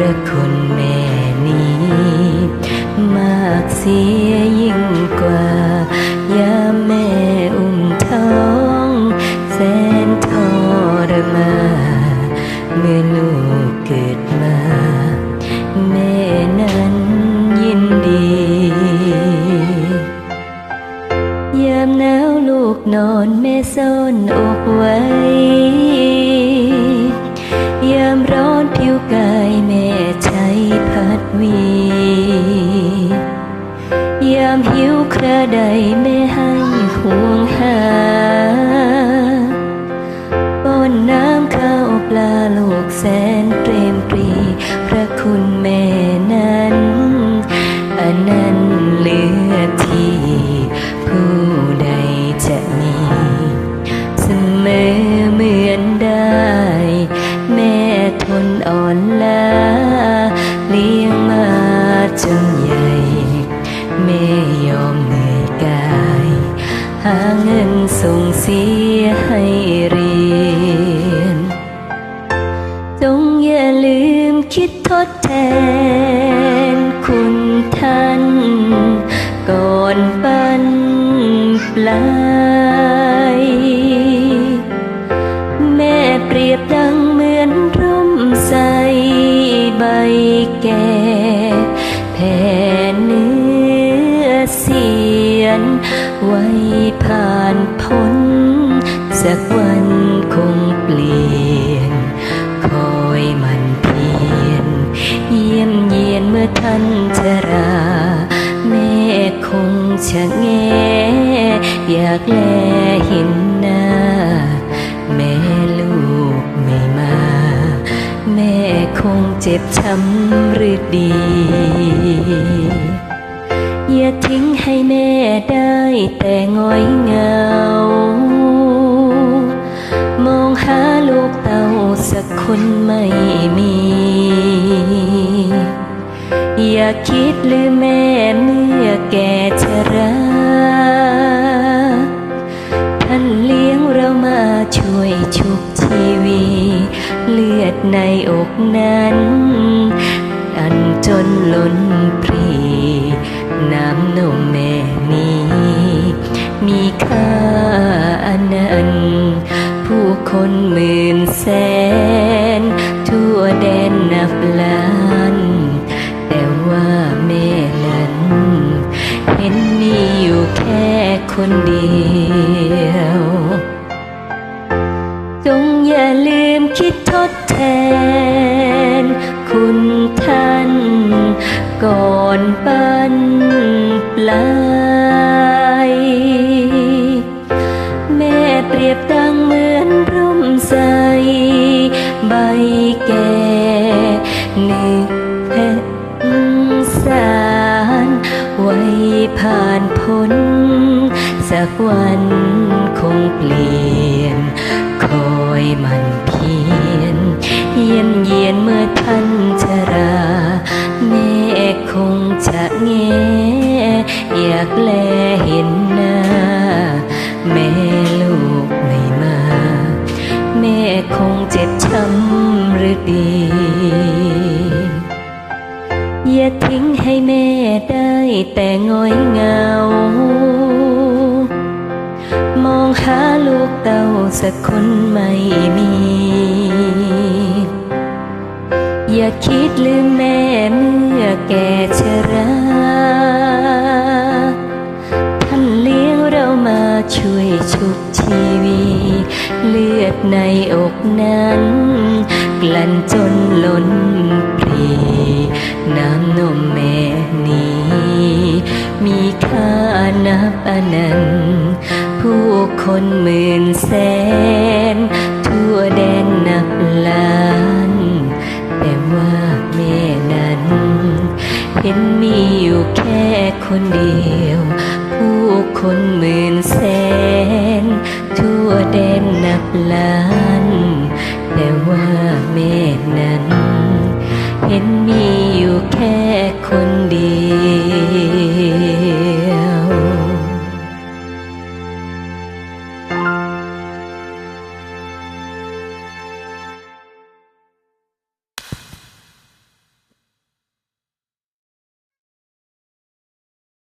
ระคุณแม่นี้ มากเสียยิ่งกว่ายามแม่อุ้มท้อง แสนทรมาเมื่อลูกเกิดมา แม่นั้นยินดี ยามหนาวลูกนอนแม่ซ่อนอกไว้ ความหิวคราใดไม่ให้ห่วงหาป้อนน้ำข้าวปลาลูกแสนเตรมตรี พระคุณแม่นั้น ส่งเสียให้เรียน จงอย่าลืมคิดทดแทนคุณท่าน ก่อนปันปลายแม่เปรียบดังเหมือนร่มใสใบแก่ ไว้ผ่านพ้น สักวันคงเปลี่ยน คอยมันเพียรเยี่ยมเยียนเมื่อท่านชรา แม่คงชะแงอยากแลเห็นหน้า แม่ลูกไม่มา แม่คงเจ็บช้ำหรือดี อย่าทิ้งให้แม่ได้แต่ง้อยเงา มองหาลูกเต่าสักคนไม่มี อย่าคิดลืมแม่เมื่อแก่ชราท่านเลี้ยงเรามาช่วยชุบชีวี เลือดในอกนั้น คนเดียว จงอย่าลืมคิดทดแทน คุณท่าน ก่อนปันปลายแม่เปรียบดังเหมือนร่มใส ใบแก่นึก สักวันคงเปลี่ยน คอยมันเพียน เยี่ยมเยียนเมื่อท่านชราแม่คงจะแงอยากแลเห็นหน้า แม่ลูกไม่มา แม่คงเจ็บช้ำหรือดีอย่าทิ้งให้แม่ได้แต่ง้อยเงา มองหาลูกเต่าสักคนไม่มี อย่าคิดลืมแม่เมื่อแก่ชราท่านเลี้ยงเรามาช่วยชุบชีวีเลือดในอกนั้น กลั่นจนล้นปรีน้ำนมแม่นี้ มีค่านับอนันต์ผู้คนหมื่นแสน ทั่วแดนนับล้าน แต่ว่าแม่นั้น เห็นมีอยู่แค่คนเดียว ผู้คนหมื่นแสน